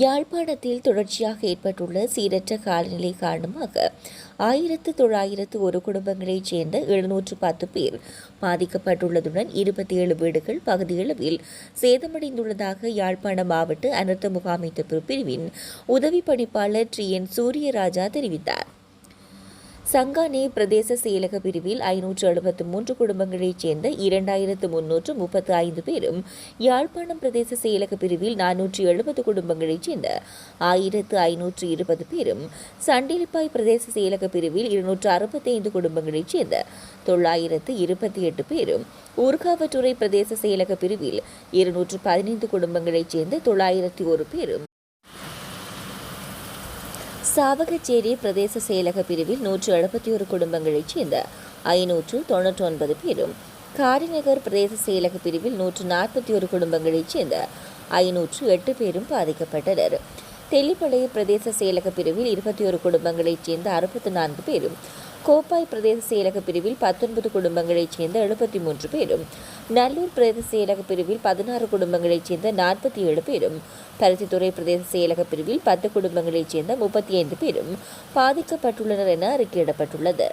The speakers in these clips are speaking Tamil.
யாழ்ப்பாணத்தில் தொடர்ச்சியாக ஏற்பட்டுள்ள சீரற்ற காலநிலை காரணமாக ஆயிரத்து தொள்ளாயிரத்து ஒரு குடும்பங்களைச் சேர்ந்த எழுநூற்று பத்து பேர் பாதிக்கப்பட்டுள்ளதுடன் இருபத்தி ஏழு வீடுகள் பகுதியளவில் சேதமடைந்துள்ளதாக யாழ்ப்பாண மாவட்ட அனர்த்த முகாமைத்துவ பிரிவின் உதவி பணிப்பாளர் டி என் சூரியராஜா தெரிவித்தார். சங்கானே பிரதேச செயலக பிரிவில் ஐநூற்று எழுபத்து மூன்று குடும்பங்களைச் சேர்ந்த இரண்டாயிரத்து முன்னூற்று முப்பத்து ஐந்து பேரும் யாழ்ப்பாணம் பிரதேச செயலக பிரிவில் நானூற்று எழுபது குடும்பங்களைச் சேர்ந்த ஆயிரத்து ஐநூற்று இருபது பேரும் சண்டிலிப்பாய் பிரதேச செயலக பிரிவில் இருநூற்று அறுபத்தைந்து குடும்பங்களைச் சேர்ந்த தொள்ளாயிரத்து இருபத்தி எட்டு பேரும் ஊர்காவற்றுறை பிரதேச செயலக பிரிவில் இருநூற்று பதினைந்து குடும்பங்களைச் சேர்ந்த தொள்ளாயிரத்தி ஒரு பேரும் சாவகச்சேரி பிரதேச செயலக பிரிவில் நூற்று எழுபத்தி ஒரு குடும்பங்களைச் சேர்ந்த ஐநூற்று தொன்னூற்றி ஒன்பது பேரும் காரிநகர் பிரதேச செயலக பிரிவில் நூற்று நாற்பத்தி ஒரு குடும்பங்களைச் சேர்ந்த ஐநூற்று எட்டு பேரும் பாதிக்கப்பட்டனர். தெல்லிப்பளைய பிரதேச செயலக பிரிவில் இருபத்தி ஒரு குடும்பங்களைச் சேர்ந்த அறுபத்தி நான்கு பேரும் கோப்பாய் பிரதேச செயலக பிரிவில் பத்தொன்பது குடும்பங்களைச் சேர்ந்த எழுபத்தி மூன்று பேரும் நல்லூர் பிரதேச செயலக பிரிவில் பதினாறு குடும்பங்களைச் சேர்ந்த நாற்பத்தி ஏழு பேரும் பருத்தித்துறை பிரதேச செயலக பிரிவில் பத்து குடும்பங்களைச் சேர்ந்த முப்பத்தி ஐந்து பேரும் பாதிக்கப்பட்டுள்ளனர் என அறிக்கையிடப்பட்டுள்ளது.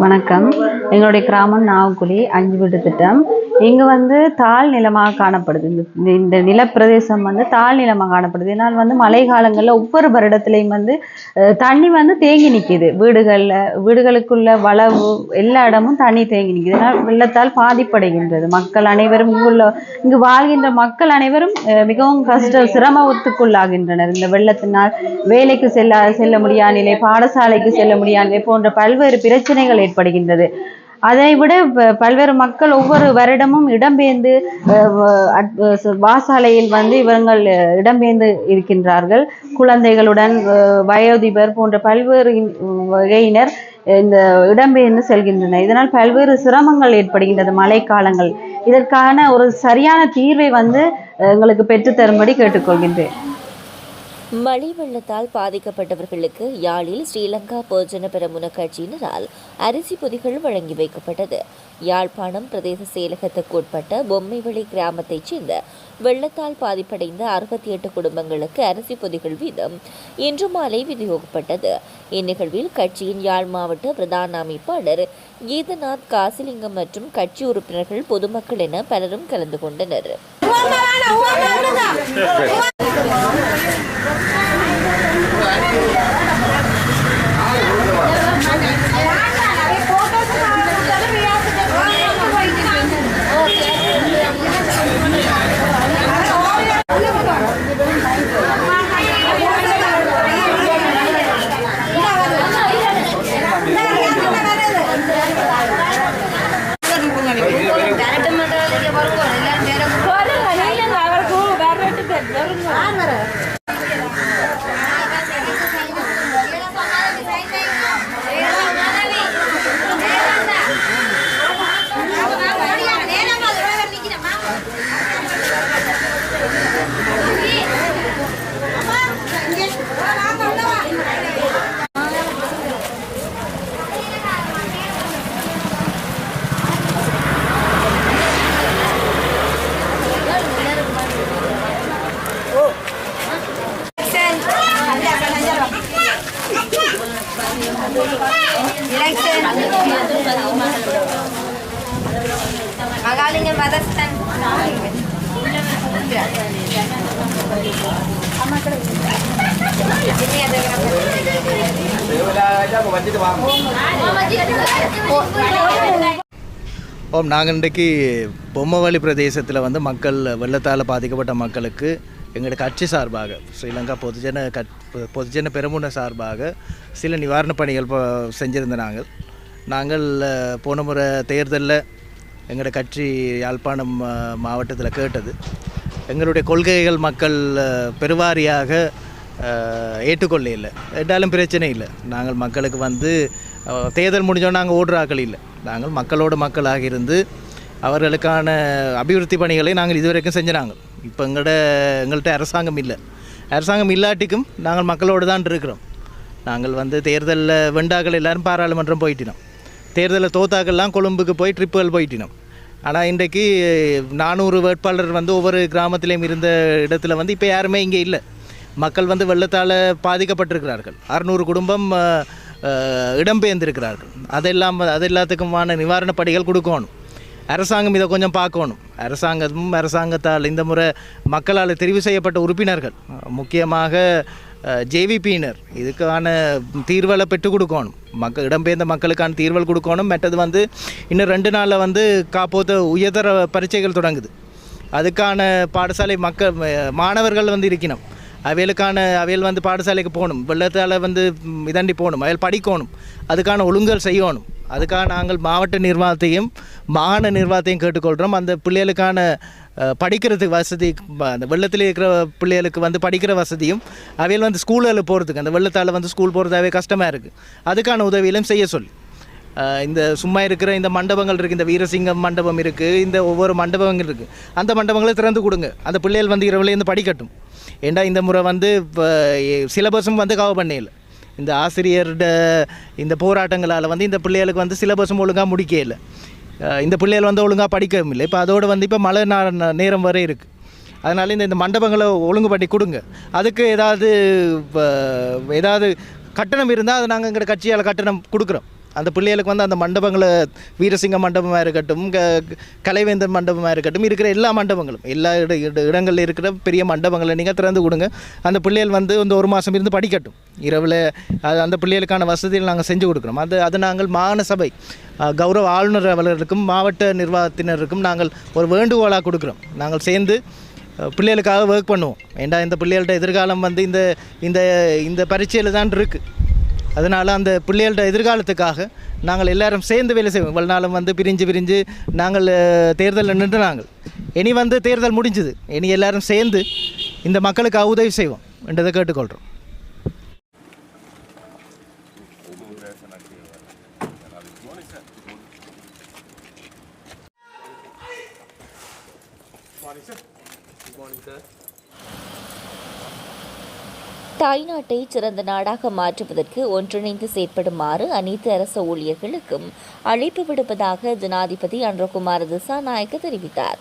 வணக்கம் எங்களுடைய கிராமம் நாவக்குழி அஞ்சு வீட்டு திட்டம் இங்கே வந்து தாழ் நிலமாக காணப்படுது. இந்த இந்த- நிலப்பிரதேசம் வந்து தாழ் நிலமாக காணப்படுது. இதனால் வந்து மழை காலங்களில் ஒவ்வொரு வருடத்துலையும் வந்து அஹ், தண்ணி வந்து தேங்கி நிற்கிது வீடுகளில் வீடுகளுக்குள்ள வளவு எல்லா இடமும் தண்ணி தேங்கி நிற்கிது இதனால் வெள்ளத்தால் பாதிப்படைகின்றது. மக்கள் அனைவரும் இங்குள்ள இங்கு வாழ்கின்ற மக்கள் அனைவரும் அஹ், மிகவும் கஷ்ட சிரமத்துக்குள்ளாகின்றனர் இந்த வெள்ளத்தினால் வேலைக்கு செல்ல செல்ல முடியாத நிலை பாடசாலைக்கு செல்ல முடியாத நிலை போன்ற பல்வேறு பிரச்சனைகள் ஏற்படுகின்றது. அதை விட ப- பல்வேறு மக்கள் ஒவ்வொரு வருடமும் இடம்பெயர்ந்து வாசாலையில் வந்து இவர்கள் இடம்பெயர்ந்து இருக்கின்றார்கள். குழந்தைகளுடன் வயோதிபர் போன்ற பல்வேறு வகையினர் இந்த இடம்பெயர்ந்து செல்கின்றனர். இதனால் பல்வேறு சிரமங்கள் ஏற்படுகின்றது மழைக்காலங்கள். இதற்கான ஒரு சரியான தீர்வை வந்து எங்களுக்கு பெற்றுத்தரும்படி கேட்டுக்கொள்கின்றேன். மழை வெள்ளத்தால் பாதிக்கப்பட்டவர்களுக்கு யாழில் ஸ்ரீலங்கா போஜன பெரமுன கட்சியினரால் அரிசி பொதிகள் வழங்கி வைக்கப்பட்டது. யாழ்ப்பாணம் பிரதேச செயலகத்துக்கு உட்பட்ட பொம்மைவெளி கிராமத்தைச் சேர்ந்த வெள்ளத்தால் பாதிப்படைந்த அறுபத்தி எட்டு குடும்பங்களுக்கு அரிசி பொதிகள் வீதம் இன்று மாலை விநியோகப்பட்டது இந்நிகழ்வில் கட்சியின் யாழ் மாவட்ட பிரதான அமைப்பாளர் கீதநாத் காசிலிங்கம் மற்றும் கட்சி உறுப்பினர்கள் பொதுமக்கள் என பலரும் கலந்து கொண்டனர். Uma banana, uma banana! Uma... ஓம் நாங்கள் இன்றைக்கு பொம்மவழி பிரதேசத்தில் வந்து மக்கள் வெள்ளத்தால் பாதிக்கப்பட்ட மக்களுக்கு எங்களோட கட்சி சார்பாக ஸ்ரீலங்கா பொதுஜன கட் பொதுஜன பெருமுன சார்பாக சில நிவாரணப் பணிகள் இப்போ செஞ்சிருந்த நாங்கள். நாங்கள் போன முறை தேர்தலில் எங்களோட கட்சி யாழ்ப்பாணம் மாவட்டத்தில் கேட்டது. எங்களுடைய கொள்கைகள் மக்கள் பெருவாரியாக ஏற்றுக்கொள்ள இல்லை என்றாலும் பிரச்சனை இல்லை. நாங்கள் மக்களுக்கு வந்து தேர்தல் முடிஞ்சோம் நாங்கள் ஓடுறாக்கள் இல்லை. நாங்கள் மக்களோட மக்களாக இருந்து அவர்களுக்கான அபிவிருத்தி பணிகளை நாங்கள் இதுவரைக்கும் செஞ்சுனாங்க. இப்போ எங்களோட எங்கள்கிட்ட அரசாங்கம் இல்லை. அரசாங்கம் இல்லாட்டிக்கும் நாங்கள் மக்களோடு தான் இருக்கிறோம். நாங்கள் வந்து தேர்தலில் வெண்டாக்கள் எல்லோரும் பாராளுமன்றம் போயிட்டினோம். தேர்தலை தோத்தாக்கள்லாம் கொழும்புக்கு போய் ட்ரிப்புகள் போயிட்டினோம். ஆனால் இன்றைக்கு நானூறு வேட்பாளர் வந்து ஒவ்வொரு கிராமத்திலையும் இருந்த இடத்துல வந்து இப்போ யாருமே இங்கே இல்லை. மக்கள் வந்து வெள்ளத்தால் பாதிக்கப்பட்டிருக்கிறார்கள். அறுநூறு குடும்பம் இடம்பெயர்ந்திருக்கிறார்கள். அதெல்லாம் அது எல்லாத்துக்குமான நிவாரணப் படிகள் கொடுக்கணும். அரசாங்கம் இதை கொஞ்சம் பார்க்கணும். அரசாங்கமும் அரசாங்கத்தால் இந்த முறை மக்களால் தெரிவு செய்யப்பட்ட உறுப்பினர்கள். முக்கியமாக ஜேவிபியினர் இதுக்கான தீர்வலை பெற்றுக் கொடுக்கணும். மக்கள் இடம்பெயர்ந்த மக்களுக்கான தீர்வல் கொடுக்கணும். மற்றது வந்து இன்னும் ரெண்டு நாளில் வந்து காப்போத்த உயர்தர பரீட்சைகள் தொடங்குது. அதுக்கான பாடசாலை மக்கள் மாணவர்கள் வந்து இருக்கணும். அவைகளுக்கான அவையல் வந்து பாடசாலைக்கு போகணும். வெள்ளத்தால் வந்து இதாண்டி போகணும். அவையல் படிக்கணும். அதுக்கான ஒழுங்கல் செய்யணும். அதுக்காக நாங்கள் மாவட்ட நிர்வாகத்தையும் மாகாண நிர்வாகத்தையும் கேட்டுக்கொள்கிறோம் அந்த பிள்ளைகளுக்கான படிக்கிறதுக்கு வசதி அந்த வெள்ளத்தில் இருக்கிற பிள்ளைகளுக்கு வந்து படிக்கிற வசதியும் அவையில் வந்து ஸ்கூலில் போகிறதுக்கு அந்த வெள்ளத்தால் வந்து ஸ்கூல் போகிறதாவே கஷ்டமாக இருக்குது அதுக்கான உதவியிலும் செய்ய சொல்லி. இந்த சும்மா இருக்கிற இந்த மண்டபங்கள் இருக்குது இந்த வீரசிங்கம் மண்டபம் இருக்குது இந்த ஒவ்வொரு மண்டபங்கள் இருக்குது அந்த மண்டபங்களை திறந்து கொடுங்க. அந்த பிள்ளைகள் வந்து இரவுலேருந்து படிக்கட்டும். ஏண்டா இந்த முறை வந்து இப்போ சிலபஸும் வந்து கவர் பண்ணல இந்த ஆசிரியரோட இந்த போராட்டங்களால் வந்து இந்த பிள்ளைகளுக்கு வந்து சிலபஸும் ஒழுங்காக முடிக்கல இந்த பிள்ளைகள் வந்து ஒழுங்காக படிக்கவும் இல்லை. இப்போ அதோடு வந்து இப்போ மழை நேரம் வரை இருக்குது அதனால இந்த இந்த மண்டபங்களை ஒழுங்கு பண்ணி கொடுங்க. அதுக்கு ஏதாவது ஏதாவது கட்டணம் இருந்தால் அது நாங்கள் எங்கள் கட்சியால் கட்டணம் கொடுக்குறோம். அந்த பிள்ளைகளுக்கு வந்து அந்த மண்டபங்களை வீரசிங்க மண்டபமாக இருக்கட்டும் க கலைவேந்தர் மண்டபமாக இருக்கட்டும் இருக்கிற எல்லா மண்டபங்களும் எல்லா இட இட- இருக்கிற பெரிய மண்டபங்களை நீங்கள் திறந்து கொடுங்க. அந்த பிள்ளைகள் வந்து இந்த ஒரு மாதம் இருந்து படிக்கட்டும். இரவில் அது அந்த பிள்ளைகளுக்கான வசதிகள் நாங்கள் செஞ்சு கொடுக்குறோம் அது அது நாங்கள் மாகாண சபை கௌரவ ஆளுநர் அவர்களுக்கும் மாவட்ட நிர்வாகத்தினருக்கும் நாங்கள் ஒரு வேண்டுகோளாக கொடுக்குறோம். நாங்கள் சேர்ந்து பிள்ளைகளுக்காக ஒர்க் பண்ணுவோம். ஏண்டா இந்த பிள்ளைகள்கிட்ட எதிர்காலம் வந்து இந்த இந்த இந்த பரீட்சையில் தான் இருக்குது அதனால் அந்த பிள்ளைகளோட எதிர்காலத்துக்காக நாங்கள் எல்லாரும் சேர்ந்து வேலை செய்வோம். இவ்வளோ நாளும் வந்து பிரிஞ்சு பிரிஞ்சு நாங்கள் தேர்தலில் நின்று நாங்கள் இனி வந்து தேர்தல் முடிஞ்சுது. இனி எல்லாரும் சேர்ந்து இந்த மக்களுக்கு உதவி செய்வோம் என்றதை கேட்டுக்கொள்கிறோம் தாய்நாட்டை சிறந்த நாடாக மாற்றுவதற்கு ஒன்றிணைந்து செயற்படுமாறு அனைத்து அரசு ஊழியர்களுக்கும் அழைப்பு விடுப்பதாக ஜனாதிபதி அன்றகுமார் திசாநாயக்க தெரிவித்தார்.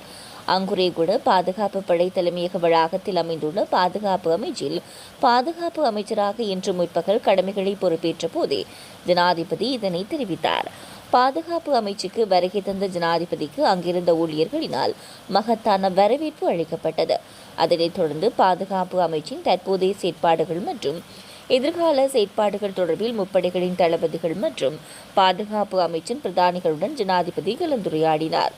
அங்குரேகுட பாதுகாப்பு படை தலைமையக வளாகத்தில் அமைந்துள்ள பாதுகாப்பு அமைச்சில் பாதுகாப்பு அமைச்சராக இன்று முற்பகல் கடமைகளை பொறுப்பேற்ற போதே ஜனாதிபதி இதனை தெரிவித்தார். பாதுகாப்பு அமைச்சுக்கு வருகை தந்த ஜனாதிபதிக்கு அங்கிருந்த ஊழியர்களினால் மகத்தான வரவேற்பு அளிக்கப்பட்டது. அதனைத் தொடர்ந்து பாதுகாப்பு அமைச்சின் தற்போதைய செயற்பாடுகள் மற்றும் எதிர்கால செயற்பாடுகள் தொடர்பில் முப்படைகளின் தளபதிகள் மற்றும் பாதுகாப்பு அமைச்சின் பிரதானிகளுடன் ஜனாதிபதி கலந்துரையாடினார்.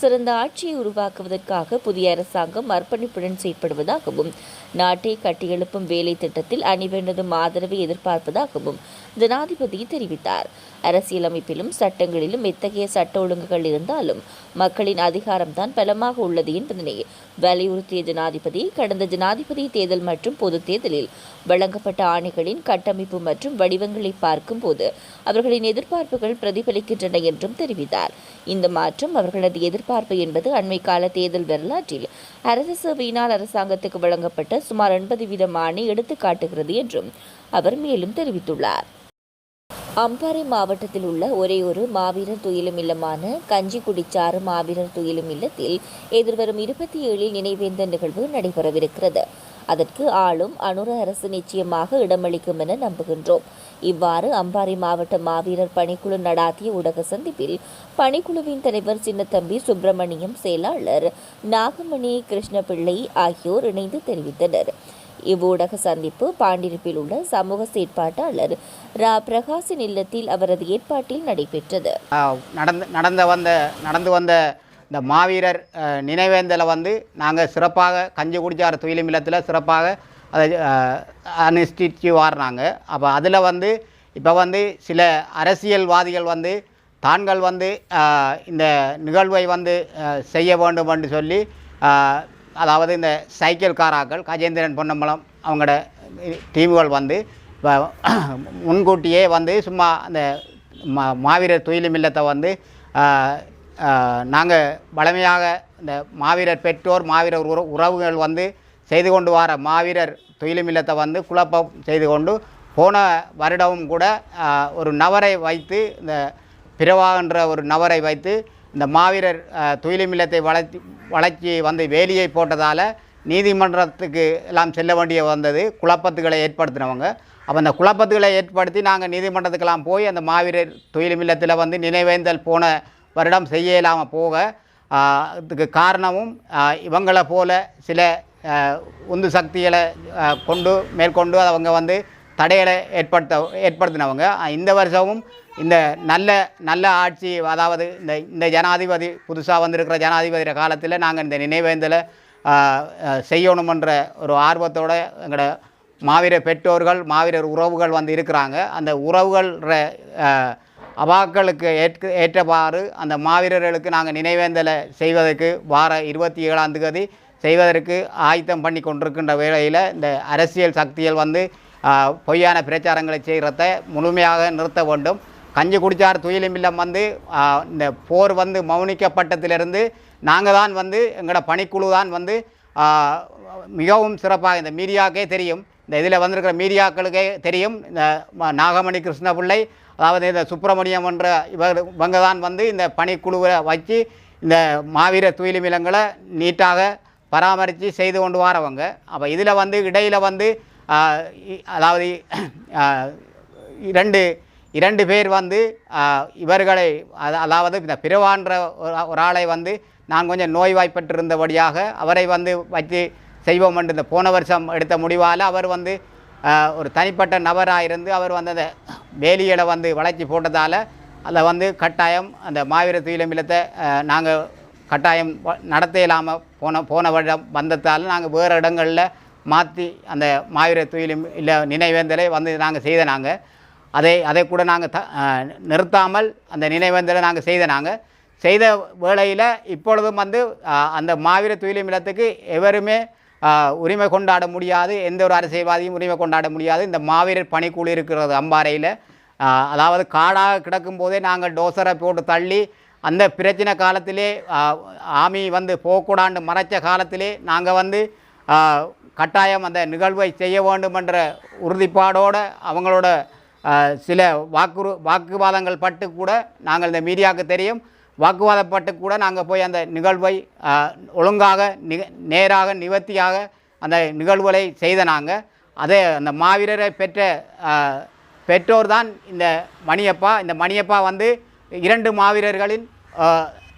சிறந்த ஆட்சியை உருவாக்குவதற்காக புதிய அரசாங்கம் அர்ப்பணிப்புடன் செயற்படுவதாகவும் நாட்டை கட்டியெழுப்பும் வேலை திட்டத்தில் அணிவேண்டதும் ஆதரவை எதிர்பார்ப்பதாகவும் ஜனாதிபதி தெரிவித்தார். அரசியலமைப்பிலும் சட்டங்களிலும் எத்தகைய சட்ட ஒழுங்குகள் இருந்தாலும் மக்களின் அதிகாரம்தான் பலமாக உள்ளது என்பதனை வலியுறுத்திய ஜனாதிபதி கடந்த ஜனாதிபதி தேர்தல் மற்றும் பொது தேர்தலில் வழங்கப்பட்ட ஆணைகளின் கட்டமைப்பு மற்றும் வடிவங்களை பார்க்கும்போது அவர்களின் எதிர்பார்ப்புகள் பிரதிபலிக்கின்றன என்றும் தெரிவித்தார். இந்த மாற்றம் அவர்களது எதிர்பார்ப்பு என்பது அண்மை கால தேர்தல் வரலாற்றில் அரசு சேவையினால் அரசாங்கத்துக்கு வழங்கப்பட்ட சுமார் எண்பது வீதம் ஆணை எடுத்து காட்டுகிறது என்றும் அவர் மேலும் தெரிவித்துள்ளார். அம்பாறை மாவட்டத்தில் உள்ள ஒரே ஒரு மாவீரர் துயிலும் இல்லமான கஞ்சிக்குடிச்சாறு மாவீரர் துயிலும் இல்லத்தில் எதிர்வரும் இருபத்தி ஏழில் நினைவேந்த நிகழ்வு நடைபெறவிருக்கிறது. அதற்கு ஆளும் அனுர அரசு நிச்சயமாக இடமளிக்கும் என நம்புகின்றோம். இவ்வாறு அம்பாறை மாவட்ட மாவீரர் பணிக்குழு நடாத்திய ஊடக சந்திப்பில் பணிக்குழுவின் தலைவர் சின்னத்தம்பி சுப்பிரமணியம் செயலாளர் நாகமணி கிருஷ்ணபிள்ளை ஆகியோர் இணைந்து தெரிவித்தனர். இவ்வூடக சந்திப்பு பாண்டிருப்பில் உள்ள சமூக செயற்பாட்டாளர் ரா. பிரகாசின் இல்லத்தில் அவரது ஏற்பாட்டில் நடைபெற்றது. நடந்து நடந்த வந்த நடந்து வந்த இந்த மாவீரர் நினைவேந்தலை வந்து நாங்கள் சிறப்பாக கஞ்சி குடிச்சார் துயிலும் இல்லத்தில் சிறப்பாக அதை அனுஷ்டிச்சு வாரினாங்க அப்போ அதில் வந்து இப்போ வந்து சில அரசியல்வாதிகள் வந்து தாங்கள் வந்து இந்த நிகழ்வை வந்து செய்ய வேண்டும் என்று சொல்லி அதாவது இந்த சைக்கிள் காராக்கள் கஜேந்திரன் பொன்னம்பலம் அவங்களோட டீமுகள் வந்து முன்கூட்டியே வந்து சும்மா அந்த மா மாவீரர் துயிலும் இல்லத்தை வந்து நாங்கள் வளமையாக இந்த மாவீரர் பெற்றோர் மாவீரர் உற உறவுகள் வந்து செய்து கொண்டு வர மாவீரர் துயிலும் இல்லத்தை வந்து குழப்பம் செய்து கொண்டு போன வருடமும் கூட ஒரு நபரை வைத்து இந்த பிறவாகின்ற ஒரு நபரை வைத்து இந்த மாவீரர் அஹ், வளர்த்தி வளர்ச்சி வந்து வேலியை போட்டதால் நீதிமன்றத்துக்கு எல்லாம் செல்ல வேண்டிய வந்தது. குழப்பத்துகளை ஏற்படுத்தினவங்க. அப்போ அந்த குழப்பத்துகளை ஏற்படுத்தி நாங்கள் நீதிமன்றத்துக்கெல்லாம் போய் அந்த மாவீரர் துயிலுமில்லத்தில் வந்து நினைவேந்தல் போன வருடம் செய்ய இல்லாமல் போக இதுக்கு அதுக்கு காரணமும் இவங்களை போல சில உந்து சக்திகளை கொண்டு மேற்கொண்டு அவங்க வந்து தடைகளை ஏற்படுத்த ஏற்படுத்தினவங்க. இந்த வருஷமும் இந்த நல்ல நல்ல ஆட்சி அதாவது இந்த இந்த ஜனாதிபதி புதுசாக வந்திருக்கிற ஜனாதிபதியோட காலத்தில் நாங்கள் இந்த நினைவேந்தலை செய்யணுமன்ற ஒரு ஆர்வத்தோட எங்களோட மாவீரர் பெற்றோர்கள் மாவீரர் உறவுகள் வந்து இருக்கிறாங்க. அந்த உறவுகள அவாக்களுக்கு ஏற்க ஏற்றவாறு அந்த மாவீரர்களுக்கு நாங்கள் நினைவேந்தலை செய்வதற்கு வார இருபத்தி ஏழாம் தேதி செய்வதற்கு ஆயத்தம் பண்ணி கொண்டிருக்கின்ற வேளையில் இந்த அரசியல் சக்திகள் வந்து பொய்யான பிரச்சாரங்களை செய்கிறத முழுமையாக நிறுத்த வேண்டும். கஞ்சி குடிச்சார் துயிலுமில்லம் வந்து இந்த போர் வந்து மௌனிக்கப்பட்டதிலிருந்து நாங்கள் தான் வந்து எங்களோட பணிக்குழு தான் வந்து மிகவும் சிறப்பாக இந்த மீடியாக்கே தெரியும். இந்த இதில் வந்திருக்கிற மீடியாக்களுக்கே தெரியும். இந்த நாகமணி கிருஷ்ணபிள்ளை அதாவது இந்த சுப்பிரமணியம் என்ற இவர் இவங்க தான் வந்து இந்த பணிக்குழுவை வச்சு இந்த மாவீர துயிலுமிலங்களை நீட்டாக பராமரித்து செய்து கொண்டு வரவங்க. அப்போ இதில் வந்து இடையில் வந்து அதாவது இரண்டு இரண்டு பேர் வந்து இவர்களை அதாவது இந்த பிறவான்ற ஒரு ஆளை வந்து நான் கொஞ்சம் நோய்வாய்ப்பட்டிருந்தபடியாக அவரை வந்து வச்சு செய்வோம் என்று இந்த போன வருஷம் எடுத்த முடிவால் அவர் வந்து ஒரு தனிப்பட்ட நபராக இருந்து அவர் வந்து அந்த வேலிகளை வந்து வளர்ச்சி போட்டதால் அதை வந்து கட்டாயம் அந்த மாவீர துயிலமிலத்தை நாங்கள் கட்டாயம் நடத்த இல்லாமல் போன போன வருடம் வந்ததால் நாங்கள் வேறு இடங்களில் மாற்றி அந்த மாவீர துயிலும் இல்லை நினைவேந்தலை வந்து நாங்கள் செய்த நாங்கள் அதை அதை கூட நாங்கள் த நிறுத்தாமல் அந்த நினைவேந்தலை நாங்கள் செய்த நாங்கள் செய்த வேளையில் இப்பொழுதும் வந்து அந்த மாவீர துயிலும் இல்லத்துக்கு எவருமே உரிமை கொண்டாட முடியாது எந்த ஒரு அரசியல்வாதியும் உரிமை கொண்டாட முடியாது. இந்த மாவீரர் பணிக்குழு இருக்கிறது அம்பாறையில். அதாவது காடாக கிடக்கும் போதே நாங்கள் டோசரை போட்டு தள்ளி அந்த பிரச்சனை காலத்திலே ஆமி வந்து போகக்கூடாண்டு மறைச்ச காலத்திலே நாங்கள் வந்து கட்டாயம் அந்த நிகழ்வை செய்ய வேண்டும் என்ற உறுதிப்பாடோடு அவங்களோட சில வாக்குறு வாக்குவாதங்கள் பட்டு கூட நாங்கள் இந்த மீடியாவுக்கு தெரியும். வாக்குவாதப்பட்டு கூட நாங்கள் போய் அந்த நிகழ்வை ஒழுங்காக நிக நேராக நிவர்த்தியாக அந்த நிகழ்வுகளை செய்த நாங்கள் அதே அந்த மாவீரரை பெற்ற பெற்றோர் தான் இந்த மணியப்பா. இந்த மணியப்பா வந்து இரண்டு மாவீரர்களின்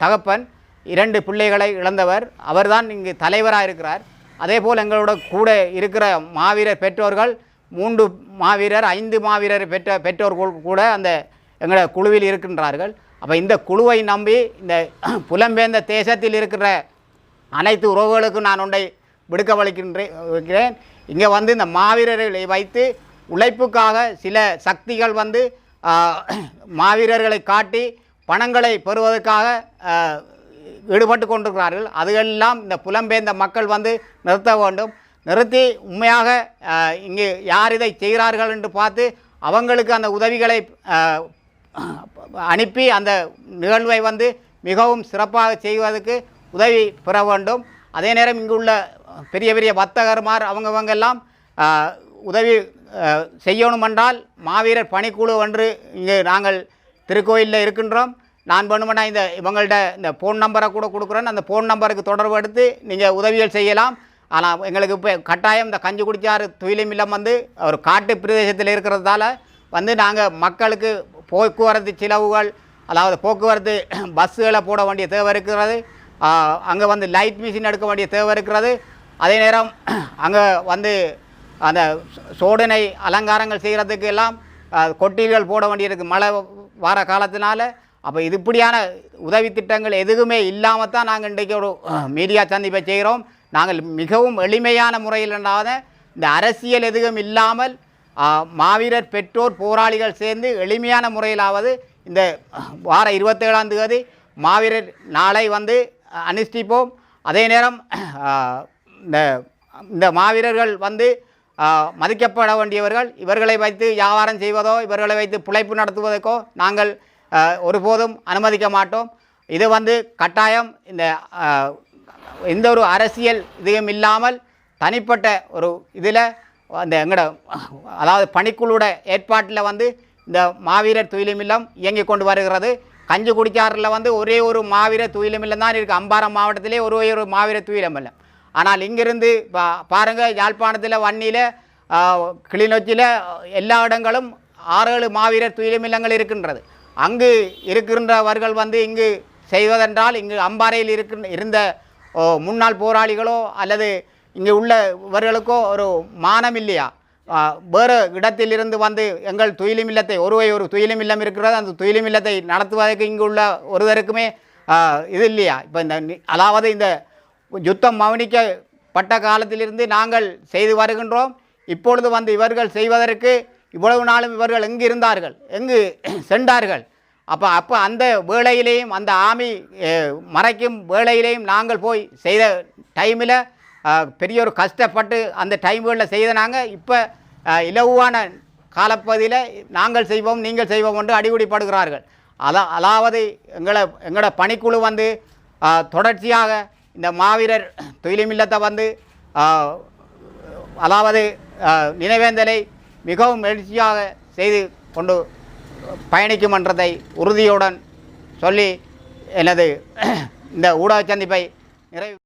தகப்பன் இரண்டு பிள்ளைகளை இழந்தவர். அவர்தான் இங்கு தலைவராக இருக்கிறார் அதே போல் எங்களோட கூட இருக்கிற மாவீரர் பெற்றோர்கள் மூன்று மாவீரர் ஐந்து மாவீரர் பெற்ற பெற்றோர்கள் கூட அந்த எங்களோட குழுவில் இருக்கின்றார்கள். அப்போ இந்த குழுவை நம்பி இந்த புலம்பெயர்ந்த தேசத்தில் இருக்கிற அனைத்து உறவுகளுக்கும் நான் ஒன்றை விடுக்க வலிக்கின்றேன் வைக்கிறேன் இங்கே வந்து இந்த மாவீரர்களை வைத்து உழைப்புக்காக சில சக்திகள் வந்து மாவீரர்களை காட்டி பணங்களை பெறுவதற்காக ஈடுபட்டு கொண்டிருக்கிறார்கள் அதுகளெல்லாம் இந்த புலம்பெயர்ந்த மக்கள் வந்து நிறுத்த வேண்டும். நிறுத்தி உண்மையாக இங்கே இங்கு யார் இதை செய்கிறார்கள் என்று பார்த்து அவங்களுக்கு அந்த உதவிகளை அனுப்பி அந்த நிகழ்வை வந்து மிகவும் சிறப்பாக செய்வதற்கு உதவி பெற வேண்டும். அதே நேரம் இங்கு உள்ள பெரிய பெரிய வர்த்தகர்மார் அவங்கவங்கெல்லாம் உதவி செய்யணுமென்றால் மாவீரர் பணிக்குழு ஒன்று இங்கு நாங்கள் திருக்கோயிலில் இருக்கின்றோம். நான் வேணுமென்னா இந்த இவங்கள்ட்ட இந்த ஃபோன் நம்பரை கூட கொடுக்குறேன்னு அந்த ஃபோன் நம்பருக்கு தொடர்பு எடுத்து நீங்கள் உதவிகள் செய்யலாம். ஆனால் எங்களுக்கு இப்போ கட்டாயம் இந்த கஞ்சி குடிச்சாறு துயிலும் இல்லம் வந்து ஒரு காட்டு பிரதேசத்தில் இருக்கிறதால வந்து நாங்கள் மக்களுக்கு போக்குவரத்து செலவுகள் அதாவது போக்குவரத்து பஸ்ஸுகளை போட வேண்டிய தேவை இருக்கிறது. அங்கே வந்து லைட் மிஷின் எடுக்க வேண்டிய தேவை இருக்கிறது. அதே நேரம் அங்கே வந்து அந்த சோடனை அலங்காரங்கள் செய்கிறதுக்கு எல்லாம் அஹ், கொட்டில்கள் போட வேண்டியிருக்கு. மழை வர காலத்தினால அப்போ இது இப்படியான உதவி திட்டங்கள் எதுவுமே இல்லாமல் தான் நாங்கள் இன்றைக்கு ஒரு மீடியா சந்திப்பை செய்கிறோம். நாங்கள் மிகவும் எளிமையான முறையில் இல்லாத இந்த அரசியல் எதுவும் இல்லாமல் மாவீரர் பெற்றோர் போராளிகள் சேர்ந்து எளிமையான முறையிலாவது இந்த வார இருபத்தேழாம் தேதி மாவீரர் நாளை வந்து அனுஷ்டிப்போம். அதே நேரம் இந்த இந்த மாவீரர்கள் வந்து மதிக்கப்பட வேண்டியவர்கள் இவர்களை வைத்து வியாபாரம் செய்வதோ இவர்களை வைத்து பிழைப்பு நடத்துவதற்கோ நாங்கள் ஒருபோதும் அனுமதிக்க மாட்டோம். இது வந்து கட்டாயம். இந்த எந்த ஒரு அரசியல் இதுவும் இல்லாமல் தனிப்பட்ட ஒரு இதில் அந்த எங்களோட அதாவது பணிக்குழுவோட ஏற்பாட்டில் வந்து இந்த மாவீரர் துயிலும் இல்லம் இயங்கி கொண்டு வருகிறது. கஞ்சி குடிச்சாரில் வந்து ஒரே ஒரு மாவீரர் துயிலும் இல்லம் தான் இருக்குது அம்பாரம் மாவட்டத்திலே ஒரே ஒரு மாவீரர் துயிலம் இல்லம் ஆனால் இங்கிருந்து பா பாருங்கள் யாழ்ப்பாணத்தில் வன்னியில் கிளிநொச்சியில் எல்லா இடங்களும் ஆறு ஏழு மாவீரர் துயிலும் இல்லங்கள் இருக்கின்றது. அங்கு இருக்கின்றவர்கள் வந்து இங்கு செய்வதென்றால் இங்கு அம்பாறையில் இருக்கின்ற இருந்த ஓ, முன்னாள் போராளிகளோ அல்லது இங்கே உள்ள இவர்களுக்கோ ஒரு மானம் இல்லையா? வேறு இடத்திலிருந்து வந்து எங்கள் துயிலும் இல்லத்தை ஒருவை ஒரு துயிலும் இல்லம் இருக்கிறது அந்த துயிலும் இல்லத்தை நடத்துவதற்கு இங்கு உள்ள ஒருவருக்குமே இது இல்லையா? இப்போ இந்த அதாவது இந்த யுத்தம் மௌனிக்கப்பட்ட காலத்திலிருந்து நாங்கள் செய்து வருகின்றோம். இப்பொழுது வந்து இவர்கள் செய்வதற்கு இவ்வளவு நாளும் இவர்கள் எங்கு இருந்தார்கள் எங்கு சென்றார்கள்? அப்போ அப்போ அந்த வேளையிலையும் அந்த ஆமி மறைக்கும் வேளையிலையும் நாங்கள் போய் செய்த டைமில் பெரிய ஒரு கஷ்டப்பட்டு அந்த டைம்களில் செய்த நாங்கள் இப்போ இலவான காலப்பகுதியில் நாங்கள் செய்வோம் நீங்கள் செய்வோம் என்று அடிபடிப்படுகிறார்கள் அதா அதாவது எங்களை எங்களோட பணிக்குழு வந்து தொடர்ச்சியாக இந்த மாவீரர் துயிலுமில்லத்தை வந்து அதாவது நினைவேந்தலை மிகவும் எழுச்சியாக செய்து கொண்டு பயணிக்கும் என்றதை உறுதியுடன் சொல்லி எனது இந்த ஊடக சந்திப்பை நிறைவு